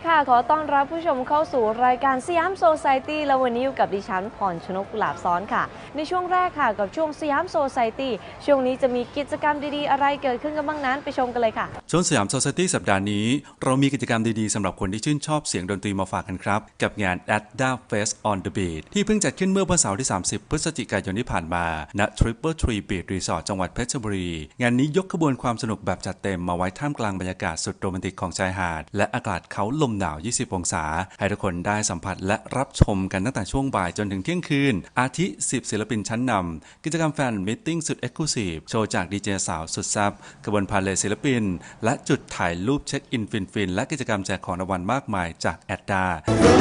ีค่ะ ขอต้อนรับผู้ชมเข้าสู่รายการสยามโซซ i ตี้และวันนี้อยู่กับดิฉันพรชนกกุหลาบซ้อนค่ะ ในช่วงแรกค่ะกับช่วงสยามโซซ i ตี้ช่วงนี้จะมีกิจกรรมดีๆ อะไรเกิดขึ้นกันบ้างนั้นไปชมกันเลยค่ะ ช่วงสยาม s ซ c i ตี้สัปดาห์นี้ เรามีกิจกรรมดีๆสำหรับคนที่ชื่นชอบเสียงดนตรีมาฝากกันครับ กับงาน a d d a Fest on the Beat ที่เพิ่งจัดขึ้นเมื่อวันเสาร์ที่ 30 พฤศจิกายนที่ผ่านมาณ Triple Tree Beat Resort จังหวัดเพชรบุรี งานนี้ยกขบวนความสนุกแบบจัดเต็มมาไว้ท่ามกลางบรรยากาศสุดโรแมนติกของชายหาด และอากาศเขาลมหนาว 20 องศา ให้ทุกคนได้สัมผัสและรับชมกันตั้งแต่ช่วงบ่ายจนถึงเที่ยงคืน อาทิ 10 ศิลปินชั้นนำ กิจกรรมแฟนมิทติ้งสุดเอ็กซ์คลูซีฟโชว์จากดีเจสาวสุดแซ่บกระบวนพาเลศิลปิน และจุดถ่ายรูปเช็คอินฟินๆและกิจกรรมแจกของรางวัลมากมายจากแอดดา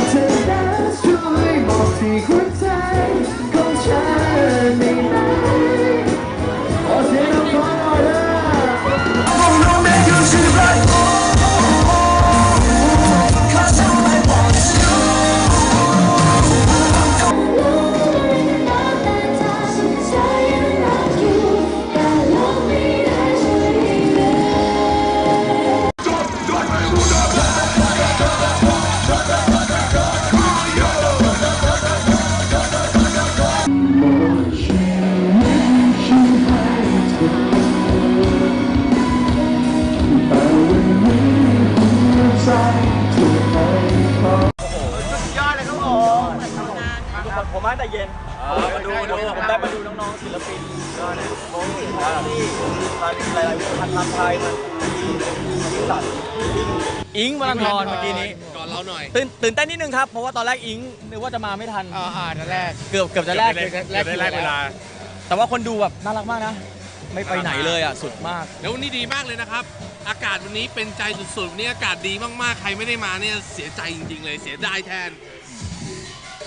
เธอนั้นช่วยบอกที่หัวใจของฉัน เย็นมาดูดูผมได้มาดูน้องๆศิลปินก็เนี่ยโค้งสิงห์ที่ตอนนี้หลายๆวงพันลำไทยมันที่ที่สัตว์อิงวรันทรเมื่อกี้นี้ก่อนเราหน่อยตื่นตื่นเต้นนิดนึงครับเพราะว่าตอนแรกอิงนึกว่าจะมาไม่ทันอ่าอ่านั่นแรกเกือบเกือบจะแลกเกือบได้แลกเวลา แต่ว่าคนดูแบบน่ารักมากนะไม่ไปไหนเลยอะสุดมากแล้ววันนี้ดีมากเลยนะครับ อากาศวันนี้เป็นใจสุดๆวันนี้อากาศดีมากๆใครไม่ได้มาเนี่ยเสียใจจริงๆเลยเสียดายแทน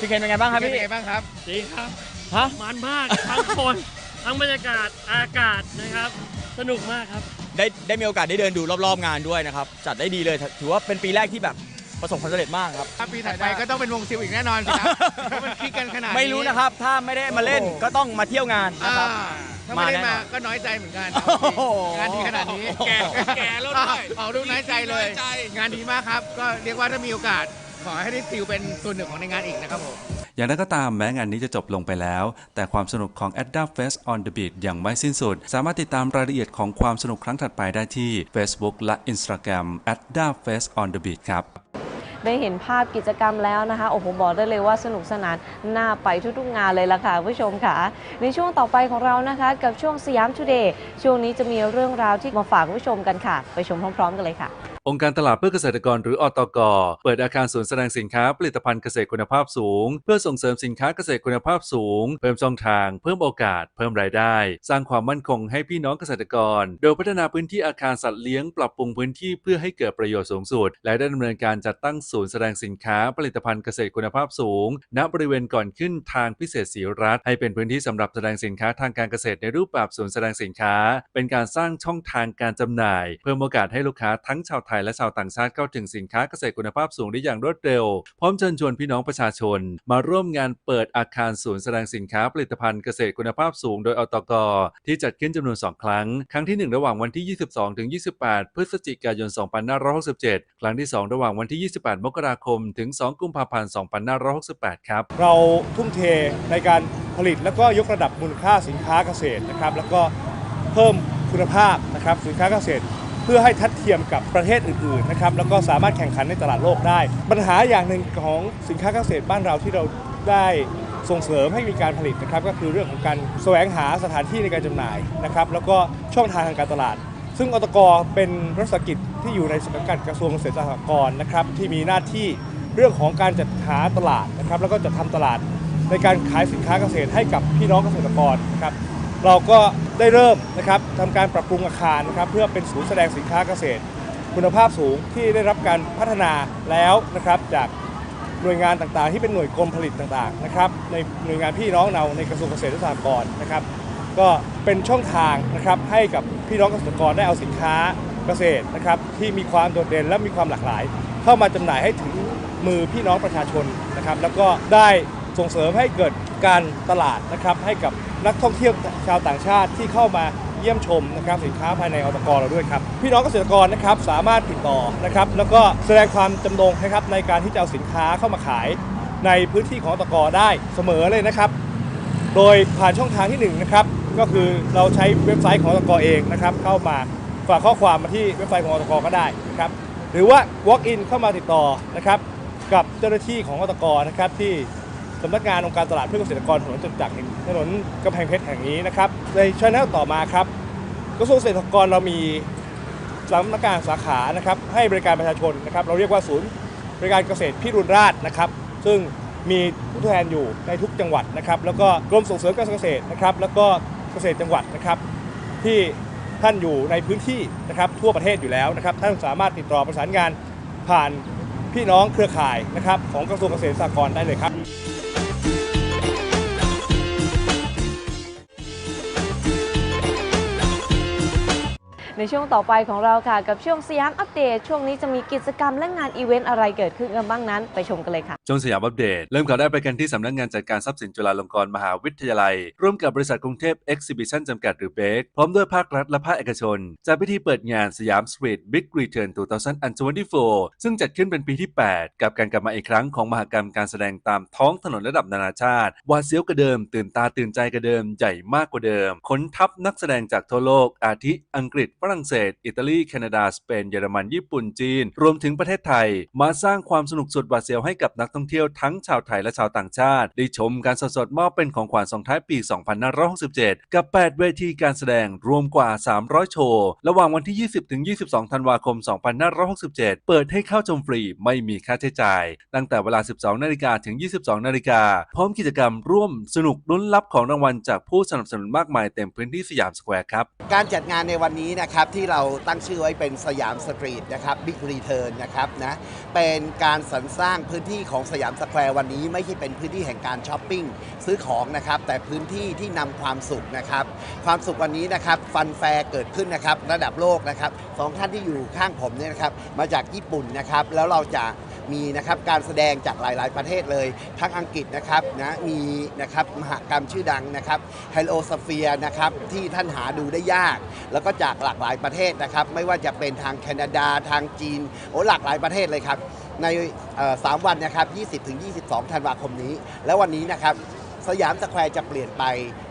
พี่เคนเป็นไงบ้างครับเป็นพี่ไงบ้างครับดีครับฮะมันมากทั้งคนทั้งบรรยากาศอากาศนะครับ สนุกมากครับได้ได้มีโอกาสได้เดินดูรอบๆงานด้วยนะครับจัดได้ดีเลยถือว่าเป็นปีแรกที่แบบประสบความสำเร็จมากครับถ้าปีถัดไปก็ต้องเป็นวงซิลอีกแน่นอนสิครับเพราะมันคิดกันขนาดนี้ไม่รู้นะครับ ถ้าไม่ได้มาเล่นก็ต้องมาเที่ยวงานอ่านะครับถ้าไม่ได้มาแน่นมาอนก็น้อยใจเหมือนกันโอ้โหงานดีขนาดนี้แก่แก่แล้วด้วยเอาดูน้อยใจเลย งานดีมากครับ ก็เรียกว่าถ้ามีโอกาส ขอให้ได้ซิลเป็นส่วนหนึ่งของในงานอีกนะครับผมอย่างไรก็ตามแม้งานนี้จะจบลงไปแล้ว แต่ความสนุกของ a d d a Fest on the Beat ยังไม่สิ้นสุด สามารถติดตามรายละเอียดของความสนุกครั้งถัดไปได้ที่ Facebook และ Instagram a d d a Fest on the Beat ครับได้เห็นภาพกิจกรรมแล้วนะคะ โอ้โห บอกได้เลยว่าสนุกสนานน่าไปทุกๆงานเลยล่ะค่ะผู้ชมค่ะ ในช่วงต่อไปของเรานะคะ กับช่วงสยามทูเดย์ช่วงนี้จะมีเรื่องราวที่มาฝากผู้ชมกันค่ะ ไปชมพร้อม ๆ กันเลยค่ะ องค์การตลาดเพื่อเกษตรกรหรืออตก เปิดอาคารศูนย์แสดงสินค้าผลิตภัณฑ์เกษตรคุณภาพสูง เพื่อส่งเสริมสินค้าเกษตรคุณภาพสูง เพิ่มช่องทาง เพิ่มโอกาส เพิ่มรายได้ สร้างความมั่นคงให้พี่น้องเกษตรกร โดยพัฒนาพื้นที่อาคารสัตว์เลี้ยงปรับปรุงพื้นที่เพื่อให้เกิดประโยชน์สูงสุด และได้ดำเนินการจัดตั้งศูนย์แสดงสินค้าผลิตภัณฑ์เกษตรคุณภาพสูง ณบริเวณก่อนขึ้นทางพิเศษศรีรัตให้เป็นพื้นที่สำหรับแสดงสินค้าทางการเกษตรในรูปแบบศูนย์แสดงสินค้า เป็นการสร้างช่องทางการจำหน่าย เพิ่มโอกาสให้ลูกค้าทั้งชาวไทยและชาวต่างชาติเข้าถึงสินค้าเกษตรคุณภาพสูงได้อย่างรวดเร็ว พร้อมเชิญชวนพี่น้องประชาชน มาร่วมงานเปิดอาคารศูนย์แสดงสินค้าผลิตภัณฑ์เกษตรคุณภาพสูงโดยอตกที่จัดขึ้นจำนวน 2 ครั้ง ครั้งที่ 1 ระหว่างวันที่ 22ถึง28 พฤศจิกายน 2567 ครั้งที่ 2 ระหว่างวันที่ 28 มกราคม ถึง 2 กุมภาพันธ์ 2568 ครับ เราทุ่มเทในการผลิตแล้วก็ยกระดับมูลค่าสินค้าเกษตรนะครับ แล้วก็เพิ่มคุณภาพนะครับสินค้าเกษตร เพื่อให้ทัดเทียมกับประเทศอื่นๆนะครับแล้วก็สามารถแข่งขันในตลาดโลกได้ ปัญหาอย่างหนึ่งของสินค้าเกษตรบ้านเราที่เราได้ส่งเสริมให้มีการผลิตนะครับก็คือเรื่องของการแสวงหาสถานที่ในการจำหน่ายนะครับแล้วก็ช่องทางทางการตลาด ซึ่งอตกเป็นรัฐสกิจที่อยู่ในสังกัดกระทรวงเกษตรและสหกรณ์นะครับที่มีหน้าที่เรื่องของการจัดหาตลาดนะครับแล้วก็จัดทำตลาดในการขายสินค้าเกษตรให้กับพี่น้องเกษตรกรนะครับ เราก็ได้เริ่มนะครับทำการปรับปรุงอาคารนะครับเพื่อเป็นศูนย์แสดงสินค้าเกษตร คุณภาพสูงที่ได้รับการพัฒนาแล้วนะครับจากหน่วยงานต่างๆ ที่เป็นหน่วยกรมผลิตต่างๆนะครับในหน่วยงานพี่น้องเราในกระทรวงเกษตรและสหกรณ์นะครับ ก็เป็นช่องทางนะครับให้กับพี่น้องเกษตรกรได้เอาสินค้าเกษตรนะครับที่มีความโดดเด่นและมีความหลากหลาย เข้ามาจำหน่ายให้ถึงมือพี่น้องประชาชนนะครับ แล้วก็ได้ส่งเสริมให้เกิดการตลาดนะครับให้กับ นักท่องเที่ยวชาวต่างชาติที่เข้ามาเยี่ยมชมนะครับสินค้าภายในอตกเราด้วยครับพี่น้องเกษตรกรนะครับสามารถติดต่อนะครับแล้วก็แสดงความจำนงนะครับในการที่จะเอาสินค้าเข้ามาขายในพื้นที่ของอตกได้เสมอเลยนะครับ โดยผ่านช่องทางที่หนึ่งนะครับก็คือเราใช้เว็บไซต์ของอตกเองนะครับเข้ามาฝากข้อความมาที่เว็บไซต์ของอตกก็ได้นะครับหรือว่า walk in เข้ามาติดต่อนะครับกับเจ้าหน้าที่ของอตกนะครับที่ สำนักงานองค์การตลาดเพื่อเกษตรกรถนนจตุจักรถนนกำแพงเพชรแห่งนี้นะครับ ในช่วงต่อมาครับกระทรวงเกษตรกรเรามีสำนักงานสาขานะครับให้บริการประชาชนนะครับ เราเรียกว่าศูนย์บริการเกษตรพิรุณราชนะครับ ซึ่งมีผู้แทนอยู่ในทุกจังหวัดนะครับ แล้วก็กรมส่งเสริมการเกษตรนะครับ แล้วก็เกษตรจังหวัดนะครับ ที่ท่านอยู่ในพื้นที่นะครับทั่วประเทศอยู่แล้วนะครับ ท่านสามารถติดต่อประสานงานผ่านพี่น้องเครือข่ายนะครับของกระทรวงเกษตรสหกรณ์ได้เลยครับ ในช่วงต่อไปของเราค่ะ กับช่วงสยามอัปเดต ช่วงนี้จะมีกิจกรรมและงานอีเวนต์อะไรเกิดขึ้นกันบ้างนั้น ไปชมกันเลยค่ะช่วงสยามอัปเดต เริ่มข่าวได้ไปกันที่สำนักงานจัดการทรัพย์สินจุฬาลงกรณ์มหาวิทยาลัย ร่วมกับบริษัทกรุงเทพ Exhibition จำกัดหรือเบกพร้อมด้วยภาครัฐและภาคเอกชนจัดพิธีเปิดงานสยามสตรีทบิ๊กรีเทิร์น2024ซึ่งจัดขึ้นเป็นปีที่ 8 กับการกลับมาอีกครั้งของมหกรรมการแสดงตามท้องถนนระดับนานาชาติวาเสียวกว่าเดิม ตื่นตาตื่นใจกว่าเดิมใหญ่มากกว่าเดิมขนทัพนักแสดงจากทั่วโลกอาทิอังกฤษฝรงเศส อิตาลี แคนาดา สเปน เยอรมัน ญี่ปุ่น จีน รวมถึงประเทศไทย มาสร้างความสนุกสุดหวาดเสียวให้กับนักท่องเที่ยวทั้งชาวไทยและชาวต่างชาติ ได้ชมการสดๆมอบเป็นของขวัญส่งท้ายปี 2567 กับ 8 เวทีการแสดงรวมกว่า 300 โชว์ ระหว่างวันที่ 20 ถึง 22 ธันวาคม 2567 เปิดให้เข้าชมฟรี ไม่มีค่าใช้จ่าย ตั้งแต่เวลา 12 นาฬิกาถึง 22 นาฬิกา พร้อมกิจกรรมร่วมสนุกลุ้นรับของรางวัลจากผู้สนับสนุนมากมายเต็มพื้นที่สยามสแควร์ครับ การจัดงานในวันนี้นะครับที่เราตั้งชื่อไว้เป็นสยามสตรีทนะครับบิ๊กรีเทิร์นนะครับนะเป็นการสรรสร้างพื้นที่ของสยามสแควร์วันนี้ ไม่ใช่เป็นพื้นที่แห่งการช้อปปิ้งซื้อของนะครับแต่พื้นที่ที่นำความสุขนะครับความสุขวันนี้นะครับฟันแฟร์เกิดขึ้นนะครับระดับโลกนะครับสองท่านที่อยู่ข้างผมเนี่ยนะครับมาจากญี่ปุ่นนะครับแล้วเราจะ มีนะครับการแสดงจากหลาย ๆ ประเทศเลยทั้งอังกฤษนะครับนะมีนะครับมหกรรมชื่อดังนะครับไฮโ o สเฟียนะครับที่ท่านหาดูได้ยาก แล้วก็จากหลากหลายประเทศนะครับ ไม่ว่าจะเป็นทางแคนาดาทางจีนโอ้หลากหลายประเทศเลยครับ ในเอ่อสามวันนะครับ 20-22 ธันวาคมนี้ แล้ววันนี้นะครับสยามสแควร์จะเปลี่ยนไป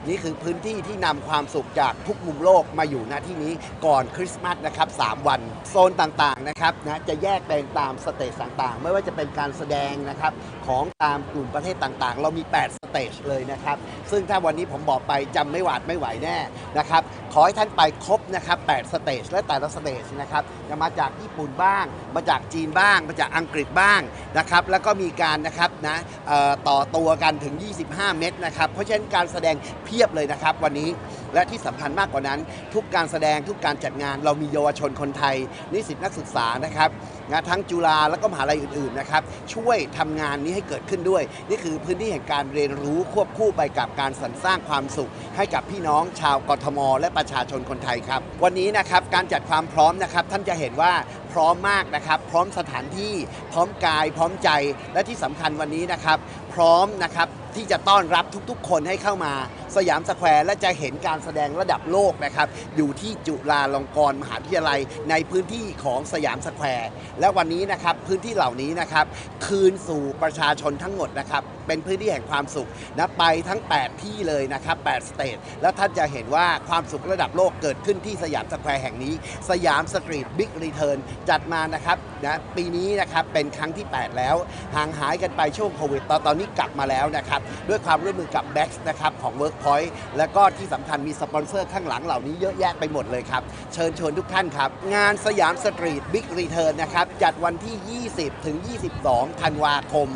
นี่คือพื้นที่ที่นำความสุขจากทุกมุมโลกมาอยู่ณที่นี้ก่อนคริสต์มาสนะครับ 3 วันโซนต่างๆนะครับนะจะแยกเป็นตามสเตจต่างๆ ไม่ว่าจะเป็นการแสดงนะครับของตามกลุ่มประเทศต่างๆ เรามี 8 สเตจเลยนะครับ ซึ่งถ้าวันนี้ผมบอกไปจำไม่หวาดไม่ไหวแน่นะครับขอให้ท่านไปครบนะครับ 8 สเตจและแต่ละสเตจนะครับจะมาจากญี่ปุ่นบ้าง มาจากจีนบ้าง มาจากอังกฤษบ้างนะครับแล้วก็มีการนะครับนะเอ่อต่อตัวกันถึง 25 เมตรนะครับเพราะฉะนั้นการแสดงพียบเลยนะครับวันนี้และที่สำคัญมากกว่านั้น ทุกการแสดงทุกการจัดงาน เรามีเยาวชนคนไทย นิสิตนักศึกษานะครับงานทั้งจุฬาแล้วก็มหาลัยอื่นๆนะครับช่วยทำงานนี้ให้เกิดขึ้นด้วย นี่คือพื้นที่แห่งการเรียนรู้ควบคู่ไปกับการสรรสร้างความสุข ให้กับพี่น้องชาวกทม และประชาชนคนไทยครับ วันนี้นะครับการจัดความพร้อมนะครับท่านจะเห็นว่าพร้อมมากนะครับ พร้อมสถานที่ พร้อมกาย พร้อมใจและที่สำคัญวันนี้นะครับ พร้อมนะครับที่จะต้อนรับทุกๆ คนให้เข้ามา สยามสแควร์และจะเห็นการแสดงระดับโลกนะครับ อยู่ที่จุฬาลงกรณ์มหาวิทยาลัยในพื้นที่ของสยามสแควร์และวันนี้นะครับพื้นที่เหล่านี้นะครับ คืนสู่ประชาชนทั้งหมดนะครับ เป็นพื้นที่แห่งความสุขนะไปทั้ง 8 ที่เลยนะครับ8สเตทแล้วท่านจะเห็นว่าความสุขระดับโลกเกิดขึ้นที่สยามสแควร์แห่งนี้ สยามสตรีทบิ๊กรีเทิร์นจัดมานะครับนะปีนี้นะครับเป็นครั้งที่ 8 แล้วห่างหายกันไปช่วงโควิดตอนตอนนี้กลับมาแล้วนะครับด้วยความร่วมมือกับ b a x นะครับของ Workpoint แล้วก็ที่สำคัญมีสปอนเซอร์ข้างหลังเหล่านี้เยอะแยะไปหมดเลยครับ เชิญชวนทุกท่านครับ งานสยามสตรีทบิ๊กรีเทิร์นนะครับ จัดวันที่ 20 ถึง 22 ธันวาคม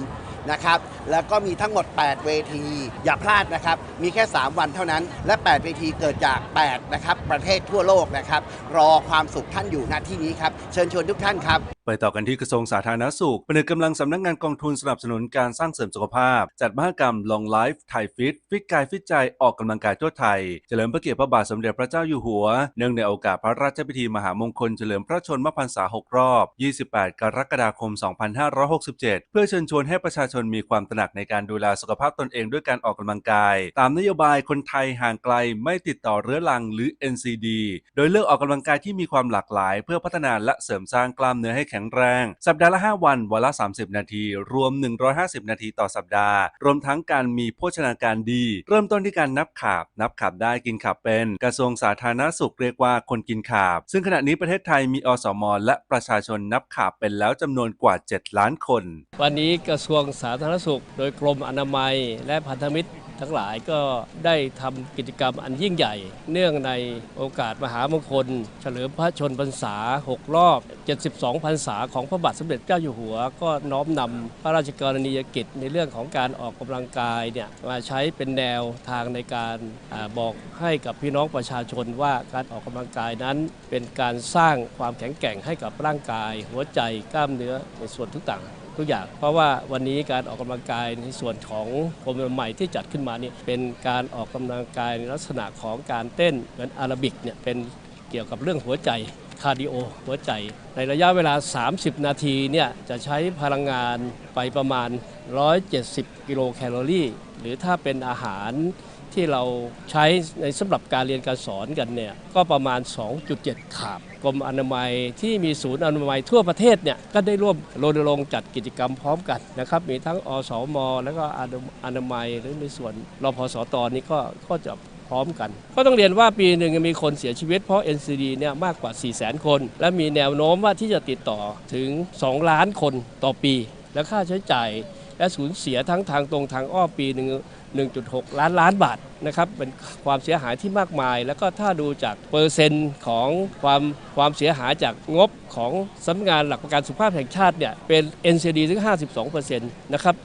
นะครับ แล้วก็มีทั้งหมด 8 เวที อย่าพลาดนะครับ มีแค่ 3 วันเท่านั้น และ 8 เวทีเกิดจาก 8 นะครับ ประเทศทั่วโลกนะครับ รอความสุขท่านอยู่ณที่นี้ครับ เชิญชวนทุกท่านครับ ไปต่อกันที่กระทรวงสาธารณสุขผนึกกำลังสำนักงานกองทุนสนับสนุนการสร้างเสริมสุขภาพ จัดมหกรรม Long Life Thai Fit ฟิตกายฟิตใจออกกำลังกายทั่วไทย เฉลิมพระเกียรติพระบาทสมเด็จพระเจ้าอยู่หัว เนื่องในโอกาสพระราชพิธีมหามงคลเฉลิมพระชนมพรรษา 6 รอบ 28 กรกฎาคม 2567 เพื่อเชิญชวนให้ประชาชนมีความตระหนักในการดูแลสุขภาพตนเองด้วยการออกกำลังกาย ตามนโยบายคนไทยห่างไกลไม่ติดต่อเรื้อรังหรือ NCD โดยเลือกออกกำลังกายที่มีความหลากหลาย เพื่อพัฒนาและเสริมสร้างกล้ามเนื้อให้แข็งแรง สัปดาห์ละ 5 วัน วันละ 30 นาที รวม 150 นาทีต่อสัปดาห์ รวมทั้งการมีโภชนาการดี เริ่มต้นที่การนับขาบ นับขาบได้กินขาบเป็น กระทรวงสาธารณสุขเรียกว่าคนกินขาบ ซึ่งขณะนี้ประเทศไทยมีอสมและประชาชนนับขาบเป็นแล้วจำนวนกว่า 7 ล้านคน วันนี้กระทรวงสาธารณสุข โดยกรมอนามัย และพันธมิตร ทั้งหลายก็ได้ทำกิจกรรมอันยิ่งใหญ่ เนื่องในโอกาสมหามงคล เฉลิมพระชนพรรษา 6 รอบ 72 พรรษาของพระบาทสมเด็จเจ้าอยู่หัว ก็น้อมนำพระราชกรณียกิจในเรื่องของการออกกำลังกายเนี่ยมาใช้เป็นแนวทางในการอบอกให้กับพี่น้องประชาชนว่าการออกกำลังกายนั้นเป็นการสร้างความแข็งแกร่งให้กับร่างกาย หัวใจกล้ามเนื้อในส่วนทุกต่าง ทุกอย่าง เพราะว่าวันนี้การออกกำลังกายในส่วนของกรมใหม่ที่จัดขึ้นมานี่เป็นการออกกำลังกายในลักษณะของการเต้นเหมือนอาราบิกเนี่ยเป็นเกี่ยวกับเรื่องหัวใจคาร์ดิโอหัวใจ ในระยะเวลา 30 นาทีเนี่ยจะใช้พลังงานไปประมาณ 170 กิโลแคลอรี่ หรือถ้าเป็นอาหาร ที่เราใช้ในสำหรับการเรียนการสอนกันเนี่ยก็ประมาณ 2.7 ขาบกรมอนามัยที่มีศูนย์อนามัยทั่วประเทศเนี่ยก็ได้ร่วมรณรงค์จัดกิจกรรมพร้อมกันนะครับมีทั้งอสม แล้วก็อนามัยหรือในส่วนรพสตอนี่ก็ก็จะพร้อมกัน ก็ต้องเรียนว่าปีหนึ่งมีคนเสียชีวิตเพราะ NCD เนี่ยมากกว่า 4 0 0 0 0 0 คน และมีแนวโน้มว่าที่จะติดต่อถึง 2 ล้านคนต่อปี และค่าใช้จ่ายและสูญเสียทั้งทางตรงทางอ้อมปีหนึ่ง 1.6 ล้านล้านบาทนะครับเป็นความเสียหายที่มากมาย แล้วก็ถ้าดูจากเปอร์เซ็นต์ของความความเสียหายจากงบของสำนักงานหลักประกันสุขภาพแห่งชาติเนี่ยเป็น NCD ถึง 52%นะครับ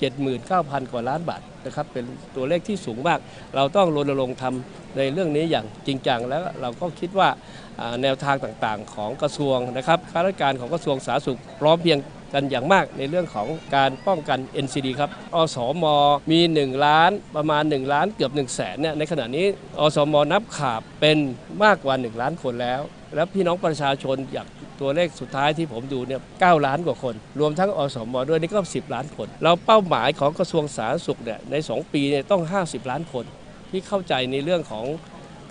79,000 กว่าล้านบาทนะครับเป็นตัวเลขที่สูงมาก เราต้องรณรงค์ทำในเรื่องนี้อย่างจริงจังแล้วเราก็คิดว่าแนวทางต่างๆ ของกระทรวงนะครับข้าราชการของกระทรวงสาธารณสุขพร้อมเพียง กันอย่างมากในเรื่องของการป้องกัน NCD ครับ อสมมี 1 ล้านประมาณ 1 ล้านเกือบ 1 0 0 0 0แสนเนี่ยในขณะนี้ อสมนับขาบเป็นมากกว่า 1 ล้านคนแล้ว แล้วพี่น้องประชาชนอยากตัวเลขสุดท้ายที่ผมดูเนี่ย9ล้านกว่าคน รวมทั้งอสมด้วยนี่ก็ 10 ล้านคน เราเป้าหมายของกระทรวงสาธารณสุขเนี่ยใน 2 ปีเนี่ยต้อง 50 ล้านคนที่เข้าใจในเรื่องของ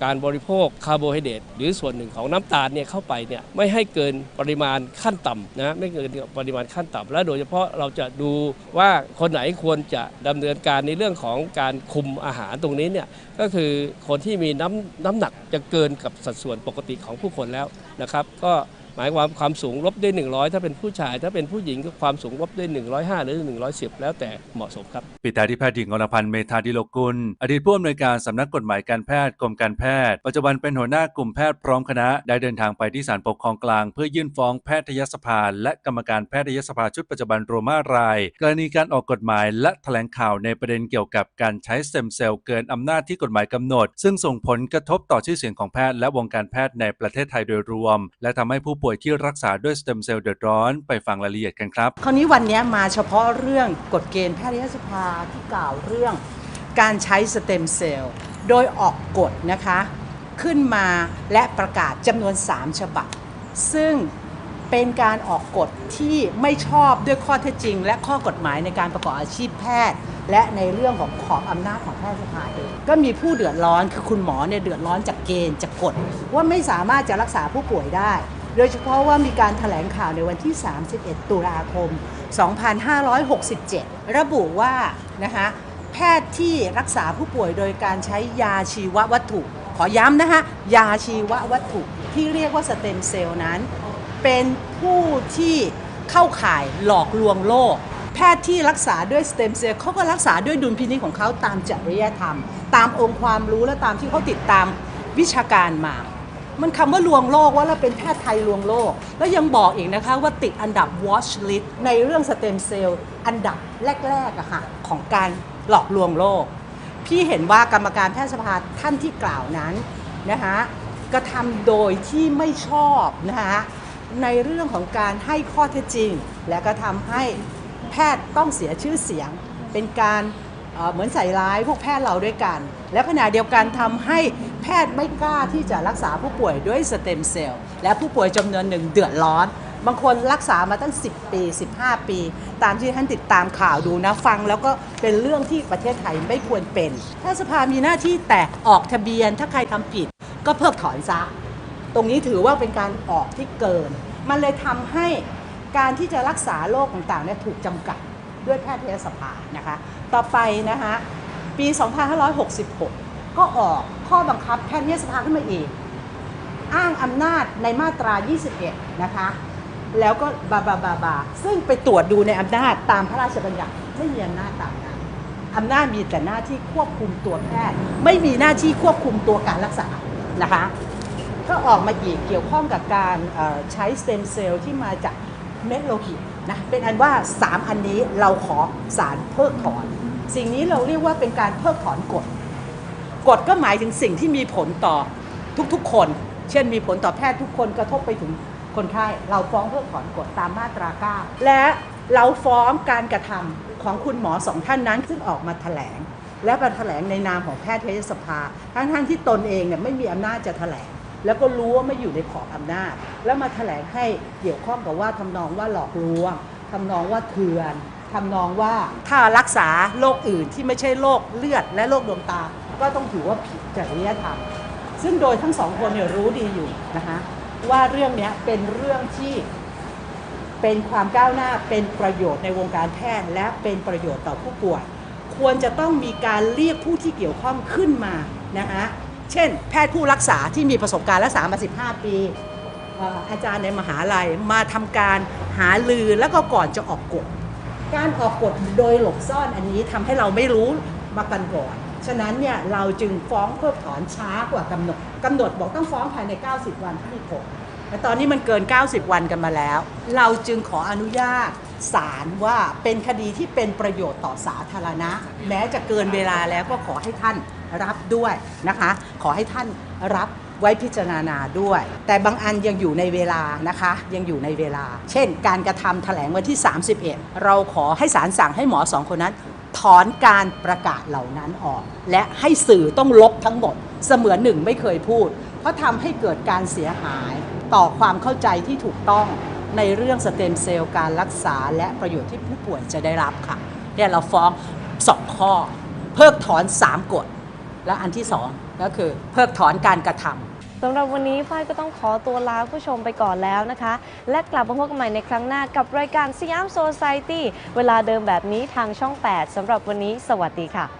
การบริโภคคาร์โบไฮเดรตหรือส่วนหนึ่งของน้ำตาลเนี่ยเข้าไปเนี่ยไม่ให้เกินปริมาณขั้นต่ำนะไม่เกินปริมาณขั้นต่ำและโดยเฉพาะเราจะดูว่าคนไหนควรจะดำเนินการในเรื่องของการคุมอาหารตรงนี้เนี่ยก็คือคนที่มีน้ำน้ำหนักจะเกินกับสัดส่วนปกติของผู้คนแล้วนะครับ ก็ หมายความความสูงลบด้วย 100 ถ้าเป็นผู้ชาย ถ้าเป็นผู้หญิงก็ความสูงลบด้วย 105 หรือ 110 แล้วแต่เหมาะสมครับ ปิดท้ายที่แพทย์หญิงอรพันธ์เมธาดิโลกุล อดีตผู้อำนวยการสำนักกฎหมายการแพทย์กรมการแพทย์ ปัจจุบันเป็นหัวหน้ากลุ่มแพทย์พร้อมคณะ ได้เดินทางไปที่ศาลปกครองกลาง เพื่อยื่นฟ้องแพทยสภา และกรรมการแพทยสภาชุดปัจจุบันโรมาราย กรณีการออกกฎหมายและแถลงข่าวในประเด็นเกี่ยวกับการใช้สเต็มเซลล์เกินอำนาจที่กฎหมายกำหนด ซึ่งส่งผลกระทบต่อชื่อเสียงของแพทย์และวงการแพทย์ในประเทศไทยโดยรวม และทำให้ผู้ป่วยที่รักษาด้วยสเต็มเซลล์เดือดร้อนไปฟังรายละเอียดกันครับ คราวนี้วันนี้มาเฉพาะเรื่องกฎเกณฑ์แพทยสภาที่กล่าวเรื่อง การใช้สเต็มเซลล์โดยออกกฎนะคะขึ้นมาและประกาศจำนวน 3 ฉบับ ซึ่งเป็นการออกกฎที่ไม่ชอบด้วยข้อเท็จจริง และข้อกฎหมายในการประกอบอาชีพแพทย์ และในเรื่องของขอบอำนาจของแพทยสภาเองก็มีผู้เดือดร้อนคือคุณหมอเนี่ยเดือดร้อนจากเกณฑ์จากกฎว่าไม่สามารถจะรักษาผู้ป่วยได้ โดยเฉพาะว่ามีการถแถลงข่าวในวันที่ 31 ตุลาคม 2567 ระบุว่านะคะแพทย์ที่รักษาผู้ป่วยโดยการใช้ยาชีววัตถุ ขอย้ำนะคะยาชีววัตถุที่เรียกว่าสเต็มเซลล์นั้น เป็นผู้ที่เข้าข่ายหลอกลวงโลก แพทย์ที่รักษาด้วยสเต็มเซลล์เขาก็รักษาด้วยดุลพินิจของเขาตามจริยธรรม ตามองค์ความรู้และตามที่เขาติดตามวิชาการมา มันคำว่าลวงโลกว่าเราเป็นแพทย์ไทยลวงโลก แล้วยังบอกอีกนะคะว่าติดอันดับ watch list ในเรื่องสเต็มเซลล์อันดับแรกๆอะค่ะของการหลอกลวงโลก พี่เห็นว่ากรรมการแพทยสภาท่านที่กล่าวนั้นนะคะกระทำโดยที่ไม่ชอบนะคะในเรื่องของการให้ข้อเท็จจริง และก็ทำให้แพทย์ต้องเสียชื่อเสียงเป็นการ เหมือนใส่ร้ายพวกแพทย์เราด้วยกัน และขณะเดียวกันทำให้แพทย์ไม่กล้าที่จะรักษาผู้ป่วยด้วยสเต็มเซลล์และผู้ป่วยจำนวนหนึ่งเดือดร้อน บางคนรักษามาตั้ง 10 ปี 15 ปี ตามที่ท่านติดตามข่าวดูนะ ฟังแล้วก็เป็นเรื่องที่ประเทศไทยไม่ควรเป็น ถ้าสภามีหน้าที่แตกออกทะเบียน ถ้าใครทำผิด ก็เพิกถอนซะตรงนี้ถือว่าเป็นการออกที่เกิน มันเลยทำให้การที่จะรักษาโรคต่างๆเนี่ยถูกจำกัด ด้วยแพทยสภานะคะ ต่อไปนะคะปี 2566 ก็ออกข้อบังคับแพทยสภาขึ้นมาอีก อ้างอำนาจในมาตรา 21 นะคะ แล้วก็บาบาบาบาซึ่งไปตรวจดูในอำนาจตามพระราชบัญญัติไม่มีอำนาจตามนั้นอำนาจมีแต่หน้าที่ควบคุมตัวแพทย์ ไม่มีหน้าที่ควบคุมตัวการรักษานะคะก็ออกมาอีกเกี่ยวข้องกับการใช้สเต็มเซลล์ที่มาจากเม็ดโลหิต นะเป็นอันว่า 3 อันนี้เราขอสารเพิกถอน สิ่งนี้เราเรียกว่าเป็นการเพิกถอนกฎกฎก็หมายถึงสิ่งที่มีผลต่อทุกๆคน เช่นมีผลต่อแพทย์ทุกคนกระทบไปถึงคนไข้เราฟ้องเพิกถอนกฎตามมาตรา 9 และเราฟ้องการกระทำของคุณหมอสองท่านนั้น ซึ่งออกมาแถลง และมาแถลงในนามของแพทยสภา ทั้งๆที่ตนเองเนี่ยไม่มีอำนาจจะแถลง แล้วก็รู้ว่าไม่อยู่ในขอบอำนาจ แล้วมาแถลงให้เกี่ยวข้องกับว่าทำนองว่าหลอกลวงทำนองว่าเถื่อนทำนองว่าถ้ารักษาโรคอื่นที่ไม่ใช่โรคเลือดและโรคดวงตา ก็ต้องถือว่าผิดจริยธรรมซึ่งโดยทั้งสองคนเนี่ยรู้ดีอยู่นะคะว่าเรื่องนี้เป็นเรื่องที่เป็นความก้าวหน้าเป็นประโยชน์ในวงการแพทย์และเป็นประโยชน์ต่อผู้ป่วย ควรจะต้องมีการเรียกผู้ที่เกี่ยวข้องขึ้นมานะคะ เช่น แพทย์ผู้รักษาที่มีประสบการณ์รักษามา 15 ปีเอ่ออาจารย์ในมหาลัยมาทำการหาลือแล้วก็ก่อนจะออกกฎ การออกกฎโดยหลบซ่อนอันนี้ทำให้เราไม่รู้มากันก่อน ฉะนั้นเนี่ยเราจึงฟ้องเพิกถอนช้ากว่ากำหนดกำหนดบอกต้องฟ้องภายใน 90 วันที่ผลแต่ตอนนี้มันเกิน 90 วันกันมาแล้ว เราจึงขออนุญาตศาลว่าเป็นคดีที่เป็นประโยชน์ต่อสาธารณะ แม้จะเกินเวลาแล้วก็ขอให้ท่าน รับด้วยนะคะ ขอให้ท่านรับไว้พิจารณาด้วย แต่บางอันยังอยู่ในเวลานะคะ ยังอยู่ในเวลา เช่น การกระทำแถลงวันที่ 31 เราขอให้ศาลสั่งให้หมอสองคนนั้น ถอนการประกาศเหล่านั้นออก และให้สื่อต้องลบทั้งหมด เสมือนหนึ่งไม่เคยพูด เพราะทำให้เกิดการเสียหายต่อความเข้าใจที่ถูกต้องในเรื่องสเต็มเซลล์การรักษาและประโยชน์ที่ผู้ป่วยจะได้รับค่ะเนี่ยเราฟ้องสองข้อ เพิกถอน 3กฎ และอันที่สองก็คือเพิกถอนการกระทำสำหรับวันนี้ฝ้ายก็ต้องขอตัวลาผู้ชมไปก่อนแล้วนะคะ และกลับมาพบกันใหม่ในครั้งหน้ากับรายการสยามโซซ i ตี้เวลาเดิมแบบนี้ทางช่อง 8สำหรับวันนี้ สวัสดีค่ะ